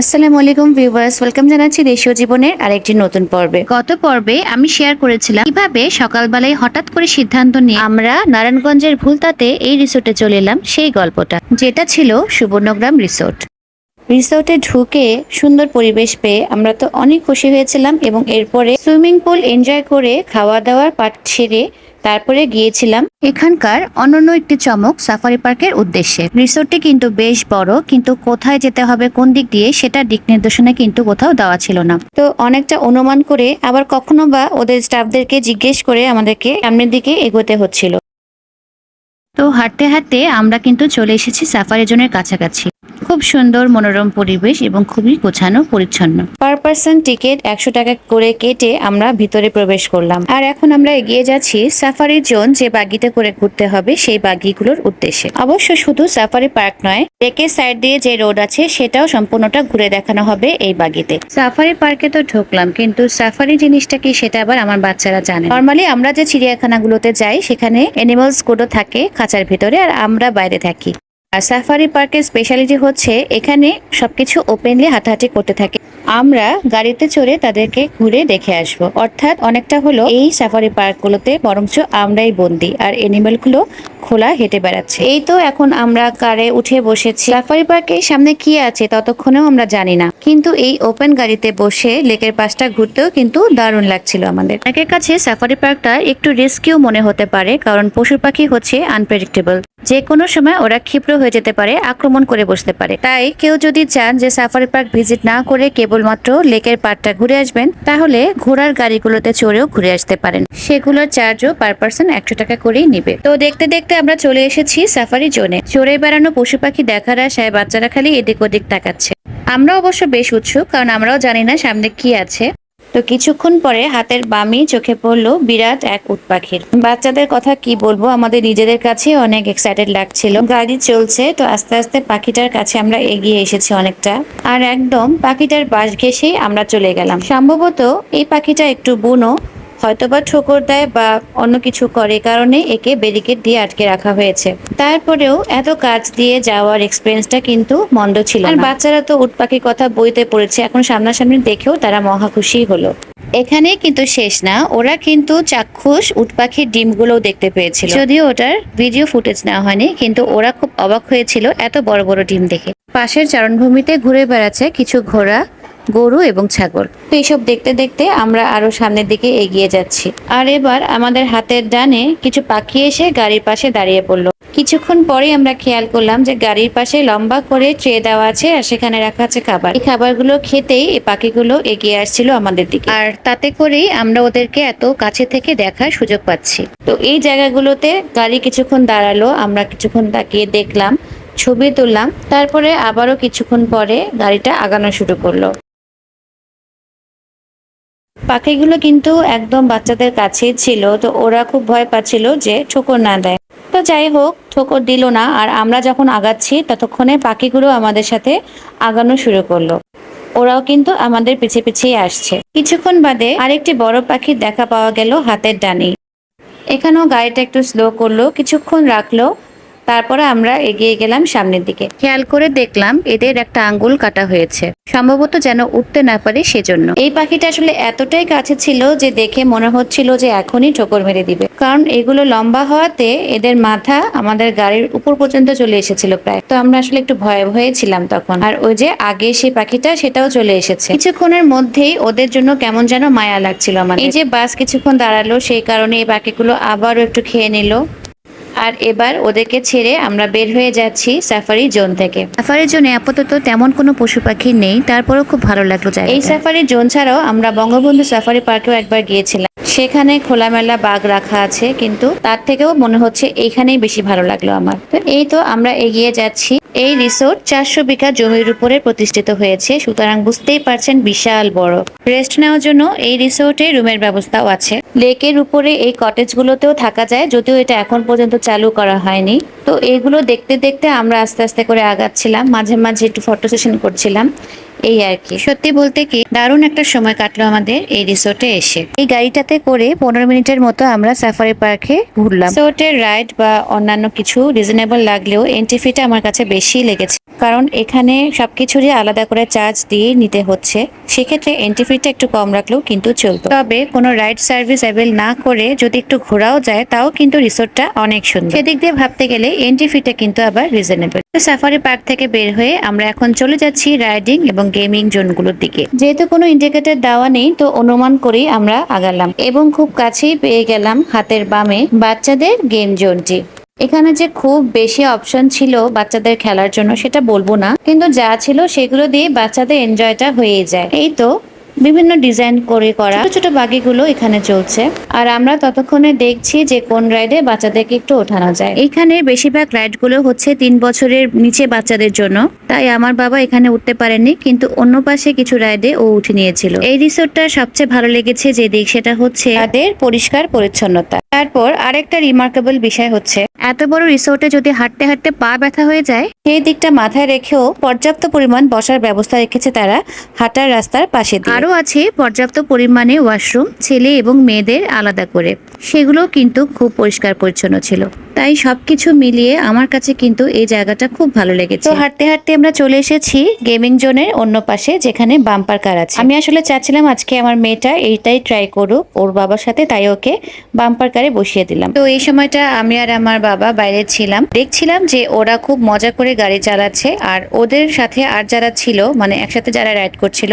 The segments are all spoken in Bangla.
আসসালামু আলাইকুম ভিউয়ার্স ওয়েলকাম জানাচ্ছি দেশীয় জীবনের আরেকটি নতুন পর্বে। গত পর্বে আমি শেয়ার করেছিলাম কীভাবে সকালবেলায় হঠাৎ করে সিদ্ধান্ত নিয়ে আমরা নারায়ণগঞ্জের ভুলতাতে এই রিসোর্টে চলে এলাম সেই গল্পটা যেটা ছিল সুবর্ণগ্রাম রিসোর্ট। রিসোর্টে ঢুকে সুন্দর পরিবেশ পেয়ে আমরা তো অনেক খুশি হয়েছিলাম এবং এরপরে সুইমিং পুল এনজয় করে খাওয়া দাওয়ার পাট ছেড়ে তারপরে গিয়েছিলাম এখানকার অনন্য একটি চমক সাফারি পার্কের উদ্দেশ্যে। রিসোর্টটি কিন্তু বেশ বড়, কিন্তু কোথায় যেতে হবে, কোন দিক দিয়ে, সেটা দিক নির্দেশনা কিন্তু কোথাও দেওয়া ছিল না। তো অনেকটা অনুমান করে আবার কখনো বা ওদের স্টাফদেরকে জিজ্ঞেস করে আমাদেরকে সামনের দিকে এগোতে হচ্ছিল। তো হাঁটতে হাঁটতে আমরা কিন্তু চলে এসেছি সাফারি জোনের কাছাকাছি। খুব সুন্দর মনোরম পরিবেশ এবং খুবই গোছানো পরিচ্ছন্ন। পার পার্সন টিকিট একশো টাকা করে কেটে আমরা ভিতরে প্রবেশ করলাম। আর এখন আমরা এগিয়ে যাচ্ছি সাফারি জোন যে বাগিতে করে ঘুরতে হবে সেই বাগিগুলোর উদ্দেশ্যে। অবশ্য শুধু সাফারি পার্ক নয় লেকের সাইড দিয়ে যে রোড আছে সেটাও সম্পূর্ণটা ঘুরে দেখানো হবে এই বাগিতে। সাফারি পার্কে তো ঢুকলাম কিন্তু সাফারি জিনিসটা কি সেটা আবার আমার বাচ্চারা জানে নর্মালি আমরা যে চিড়িয়াখানাগুলোতে যাই সেখানে অ্যানিমালসগুলো থাকে খাঁচার ভিতরে আর আমরা বাইরে থাকি। আর সাফারি পার্কের স্পেশালিটি হচ্ছে এখানে সবকিছু ওপেনলি হাঁটাহাঁটি করতে থাকে। আমরা গাড়িতে চড়ে তাদেরকে ঘুরে দেখে আসব। অর্থাৎ অনেকটা হলো এই সাফারি পার্কগুলোতে বরঞ্চ আমরাই বন্দি আর এনিমেলগুলো খোলা হেঁটে বেড়াচ্ছে। এই তো এখন আমরা কারে উঠে বসেছি। সাফারি পার্কের সামনে কি আছে ততক্ষণেও আমরা জানি না। কিন্তু এই ওপেন গাড়িতে বসে লেকের পাশটা ঘুরতেও কিন্তু দারুণ লাগছিল আমাদের। অনেকের কাছে সাফারি পার্কটা একটু রিস্কিও মনে হতে পারে, কারণ পশু পাখি হচ্ছে আনপ্রেডিক্টেবল যে কোনো সময় ওরা ক্ষিপ্র হয়ে যেতে পারে, আক্রমণ করে বসতে পারে। তাই কেউ যদি চান যে সাফারি পার্ক ভিজিট না করে কেবলমাত্র লেকের পাড়টা ঘুরে আসবেন, তাহলে ঘোড়ার গাড়িগুলোতে চড়েও ঘুরে আসতে পারেন। সেগুলোর চার্জও পার পার্সন একশো টাকা করেই নিবে। তো দেখতে দেখতে আমরা চলে এসেছি সাফারি জোনে। চড়ে বেড়ানো পশু পাখি দেখার আশায় বাচ্চারা খালি এদিক ওদিক তাকাচ্ছে। আমরা অবশ্য বেশ উৎসুক, কারণ আমরাও জানি না সামনে কি আছে। তো কিছুক্ষণ পরে হাতের বামি চোখে পড়ল বিরাট এক উট পাখির বাচ্চাদের কথা কি বলব? আমাদের নিজেদের কাছে অনেক এক্সাইটেড লাগছিল। গাড়ি চলছে, তো আস্তে আস্তে পাখিটার কাছে আমরা এগিয়ে এসেছি অনেকটা। আর একদম পাখিটার বাস ঘেসেই আমরা চলে গেলাম। সম্ভবত এই পাখিটা একটু বুনো। হয়তোবা ঠোকর দেয় বা অন্য কিছু করে কারণে একে ব্যারিকেড দিয়ে আটকে রাখা হয়েছে। তারপরেও এত কাজ দিয়ে যাওয়ার এক্সপিরিয়েন্সটা কিন্তু মন্দ ছিল আর বাচ্চারা তো উট পাখির কথা বইতে পড়েছে এখন সামনাসামনি দেখেও তারা মহা খুশি হলো। এখানে কিন্তু শেষ না ওরা কিন্তু চাক্ষুষ উটপাখির ডিমগুলোও দেখতে পেয়েছিল। যদিও ওটার ভিডিও ফুটেজ নেওয়া হয়নি কিন্তু ওরা খুব অবাক হয়েছিল এত বড় বড় ডিম দেখে। পাশের চারণভূমিতে ঘুরে বেড়াচ্ছে কিছু ঘোড়া গরু এবং ছাগল। তো এইসব দেখতে দেখতে আমরা আরও সামনের দিকে এগিয়ে যাচ্ছি। আর এবার আমাদের হাতের ডানে কিছু পাখি এসে গাড়ির পাশে দাঁড়িয়ে পড়ল। কিছুক্ষণ পরে আমরা খেয়াল করলাম যে গাড়ির পাশে লম্বা করে ট্রে দেওয়া আছে আর সেখানে রাখা আছে খাবার। এই খাবারগুলো খেতেই এই পাখিগুলো এগিয়ে আসছিল আমাদের দিকে। আর তাতে করেই আমরা ওদেরকে এত কাছে থেকে দেখার সুযোগ পাচ্ছি। তো এই জায়গাগুলোতে গাড়ি কিছুক্ষণ দাঁড়াল, আমরা কিছুক্ষণ তাকিয়ে দেখলাম, ছবি তুললাম, তারপরে আবারও কিছুক্ষণ পরে গাড়িটা আগানো শুরু করল। পাখিগুলো কিন্তু একদম বাচ্চাদের কাছেই ছিল, তো ওরা খুব ভয় পাচ্ছিল যে ঠোকর না দেয়। তো যাই হোক, ঠোকর দিল না, আর আমরা যখন আগাচ্ছি, ততক্ষণে পাখিগুলো আমাদের সাথে আগানো শুরু করল। ওরাও কিন্তু আমাদের পিছে পিছিয়ে আসছে। কিছুক্ষণ বাদে আরেকটি বড় পাখির দেখা পাওয়া গেল হাতের ডানে। এখানেও গাড়িটা একটু স্লো করল, কিছুক্ষণ রাখল তারপরে আমরা এগিয়ে গেলাম সামনের দিকে। খেয়াল করে দেখলাম এদের একটা আঙ্গুল কাটা হয়েছে। সম্ভবত যেন উঠতে না পারে সেজন্য। এই পাখিটা আসলে এতটাই কাছে ছিল যে দেখে মনে হচ্ছিল যে এখনই ঠোকর মেরে দিবে। কারণ এগুলো লম্বা হওয়াতে এদের মাথা আমাদের গাড়ির উপর পর্যন্ত চলে এসেছিল প্রায়। তো আমরা আসলে একটু ভয়ে ভয়ে ছিলাম তখন। আর ওই যে আগে সেই পাখিটা সেটাও চলে এসেছে। কিছুক্ষণের মধ্যেই ওদের জন্য কেমন যেন মায়া লাগছিল আমার এই যে বাস কিছুক্ষণ দাঁড়াল সেই কারণে এই পাখিগুলো আবারও একটু খেয়ে নিল। আর এবার ওদেরকে ছেড়ে আমরা বের হয়ে যাচ্ছি সাফারি জোন থেকে। সাফারি জোনে আপাতত তেমন কোনো পশু পাখি নেই তারপরও খুব ভালো লাগল যায় এই সাফারি জোন ছাড়াও আমরা বঙ্গবন্ধু সাফারি পার্কেও একবার গিয়েছিলাম। সেখানে খোলামেলা বাঘ রাখা আছে, কিন্তু তার থেকেও মনে হচ্ছে এইখানেই বেশি ভালো লাগল আমার। তো এই তো আমরা এগিয়ে যাচ্ছি। এই রিসোর্ট চারশো বিঘা জমির উপরে প্রতিষ্ঠিত হয়েছে, সুতরাং বুঝতেই পারছেন বিশাল বড়। রেস্ট নেওয়ার জন্য এই রিসোর্টে রুমের ব্যবস্থাও আছে। লেকের উপরে এই কটেজগুলোতেও থাকা যায়, যদিও এটা এখন পর্যন্ত চালু করা হয়নি। তো এইগুলো দেখতে দেখতে আমরা আস্তে আস্তে করে আগাচ্ছিলাম, মাঝে মাঝে একটু ফটো সেশন করছিলাম। এই আর কি। সত্যি বলতে কি, দারুণ একটা সময় কাটলো আমাদের এই রিসোর্টে এসে। এই গাড়িটাতে করে পনেরো মিনিটের মতো আমরা সাফারি পার্কে ঘুরলাম। সোটের রাইড বা অন্যান্য কিছু রিজনেবল লাগলেও এন্ট্রি ফিটা আমার কাছে বেশি লেগেছে। কারণ এখানে সবকিছুরই আলাদা করে চার্জ দিয়ে নিতে হচ্ছে। সেক্ষেত্রে এন্ট্রি ফিটা একটু কম রাখলেও কিন্তু চলতো। তবে কোনো রাইড সার্ভিস অ্যাভেল না করে যদি একটু ঘোরাও যায়, তাও কিন্তু রিসোর্টটা অনেক সুন্দর। সেদিক দিয়ে ভাবতে গেলে এন্ট্রি ফিটা কিন্তু আবার রিজনেবল সাফারি পার্ক থেকে বের হয়ে আমরা এখন চলে যাচ্ছি রাইডিং এবং গেমিং জোনগুলোর দিকে। যেহেতু কোনো ইন্ডিকেটর দেওয়া নেই, তো অনুমান করেই আমরা আগালাম এবং খুব কাছেই পেয়ে গেলাম হাতের বামে বাচ্চাদের গেম জোনটি। এখানে যে খুব বেশি অপশন ছিল বাচ্চাদের খেলার জন্য সেটা বলব না, কিন্তু যা ছিল সেগুলো দিয়ে বাচ্চাদের এনজয়টা হয়ে যায়। এই তো বিভিন্ন ডিজাইন করে করা ছোট ছোট বাগিগুলো এখানে চলছে। আর আমরা ততক্ষণে দেখছি যে কোন রাইডে বাচ্চাদেরকে একটু ওঠানো যায়। এখানে বেশিরভাগ রাইডগুলো হচ্ছে তিন বছরের নিচে বাচ্চাদের জন্য। তাই আমার বাবা এখানে উঠতে পারেনি কিন্তু অন্য পাশে কিছু রাইডে ও উঠে নিয়েছিল। এই রিসোর্টটা সবচেয়ে ভালো লেগেছে যে দিক সেটা হচ্ছে তাদের পরিষ্কার পরিচ্ছন্নতা। তারপর আরেকটা রিমার্কেবল বিষয় হচ্ছে, এত বড় রিসোর্টে যদি হাঁটতে হাঁটতে পা ব্যথা হয়ে যায় সেই দিকটা মাথায় রেখেও পর্যাপ্ত পরিমাণ বসার ব্যবস্থা রেখেছে তারা হাঁটার রাস্তার পাশে আরও আছে পর্যাপ্ত পরিমাণে ওয়াশরুম ছেলে এবং মেয়েদের আলাদা করে। সেগুলো কিন্তু খুব পরিষ্কার পরিচ্ছন্ন ছিল। তাই সবকিছু মিলিয়ে আমার কাছে কিন্তু এই জায়গাটা খুব ভালো লেগেছে। তো হাঁটতে হাঁটতে আমরা চলে এসেছি গেমিং জোনের অন্য পাশে যেখানে বাম্পার কার আছে। আমি আসলে চাচ্ছিলাম আজকে আমার মেয়েটা এইটাই ট্রাই করুক ওর বাবার সাথে তাই ওকে বাম্পার কারে বসিয়ে দিলাম। তো এই সময়টা আমি আর আমার বাবা বাইরে ছিলাম। দেখছিলাম যে ওরা খুব মজা করে গাড়ি চালাচ্ছে আর ওদের সাথে আর যারা ছিল মানে একসাথে যারা রাইড করছিল,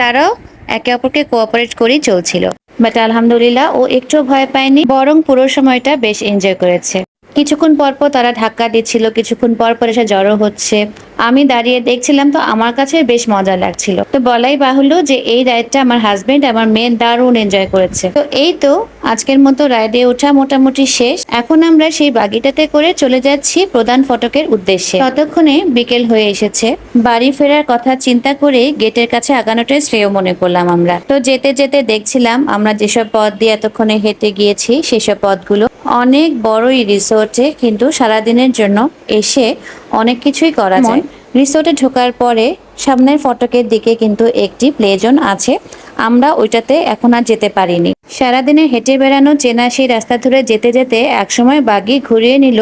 তারাও একে অপরকে কোঅপারেট করেই চলছিল। বাট আলহামদুলিল্লাহ ও একটু ভয় পায়নি, বরং পুরো সময়টা বেশ এনজয় করেছে। কিছুক্ষণ পর পর তারা ধাক্কা দিচ্ছিল, কিছুক্ষণ পর পর এসে জড়ো হচ্ছে। আমি দাঁড়িয়ে দেখছিলাম তো আমার কাছে বেশ মজা লাগছিল। তো বলাই বাহুল্য যে এই রাইডটা আমার হাজবেন্ড আমার মেয়ে দারুণ এনজয় করেছে। তো এই তো আজকের মতো রাইডে ওঠা মোটামুটি শেষ। এখন আমরা সেই বাগিটাতে করে চলে যাচ্ছি প্রধান ফটকের উদ্দেশ্যে। ততক্ষণে বিকেল হয়ে এসেছে। বাড়ি ফেরার কথা চিন্তা করে গেটের কাছে আগানোটাই শ্রেয় মনে করলাম আমরা। তো যেতে যেতে দেখছিলাম আমরা যেসব পথ দিয়ে এতক্ষণে হেঁটে গিয়েছি সেসব পথগুলো অনেক বড়ই রিসোর্টে কিন্তু সারাদিনের জন্য এসে অনেক কিছুই করা যায়। রিসোর্টে ঢোকার পরে সামনের ফটকের দিকে কিন্তু একটি প্লে জোন আছে। আমরা ওইটাতে এখন আর যেতে পারিনি। সারাদিনে হেঁটে বেড়ানো চেনা সেই রাস্তা ধরে যেতে যেতে একসময় বাগি ঘুরিয়ে নিল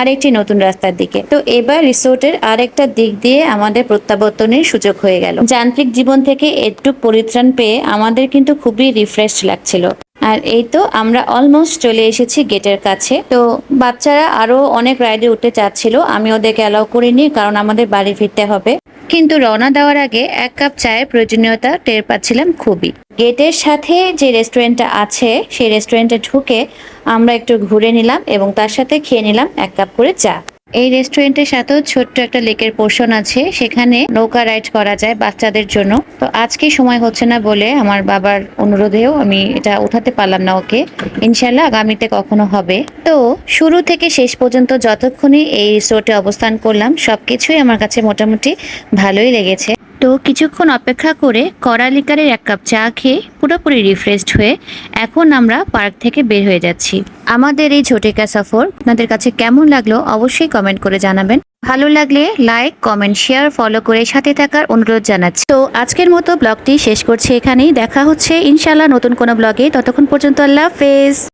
আরেকটি নতুন রাস্তার দিকে। তো এবার রিসোর্টের আরেকটা দিক দিয়ে আমাদের প্রত্যাবর্তনের সুযোগ হয়ে গেল। যান্ত্রিক জীবন থেকে একটু পরিত্রাণ পেয়ে আমাদের কিন্তু খুবই রিফ্রেশ লাগছিল। আর এই তো আমরা অলমোস্ট চলে এসেছি গেটের কাছে। তো বাচ্চারা আরও অনেক রাইডে উঠতে চাচ্ছিল, আমি ওদেরকে অ্যালাউ করিনি কারণ আমাদের বাড়ি ফিরতে হবে। কিন্তু রওনা দেওয়ার আগে এক কাপ চায়ের প্রয়োজনীয়তা টের পাচ্ছিলাম খুবই। গেটের সাথে যে রেস্টুরেন্টটা আছে, সেই রেস্টুরেন্টে ঢুকে আমরা একটু ঘুরে নিলাম এবং তার সাথে খেয়ে নিলাম এক কাপ করে চা। এই রেস্টুরেন্টের সাথেও ছোট্ট একটা লেকের পোর্শন আছে। সেখানে নৌকা রাইড করা যায় বাচ্চাদের জন্য। তো আজকে সময় হচ্ছে না বলে আমার বাবার অনুরোধেও আমি এটা উঠাতে পারলাম না ওকে। ইনশাল্লাহ আগামীতে কখনো হবে। তো শুরু থেকে শেষ পর্যন্ত যতক্ষণই এই রিসোর্টে অবস্থান করলাম, সবকিছুই আমার কাছে মোটামুটি ভালোই লেগেছে। তো কিছুক্ষণ অপেক্ষা করে করালিকারের এক কাপ চা খেয়ে পুরোপুরি রিফ্রেশড হয়ে এখন আমরা পার্ক থেকে বের হয়ে যাচ্ছি। আমাদের এই ঝোটেকা সফর আপনাদের কাছে কেমন লাগল অবশ্যই কমেন্ট করে জানাবেন। ভালো লাগলে লাইক কমেন্ট শেয়ার ফলো করে সাথে থাকার অনুরোধ জানাচ্ছি। তো আজকের মতো ব্লগটি শেষ করছি এখানেই। দেখা হচ্ছে ইনশাল্লাহ নতুন কোনো ব্লগে। ততক্ষণ পর্যন্ত আল্লাহ হাফেজ।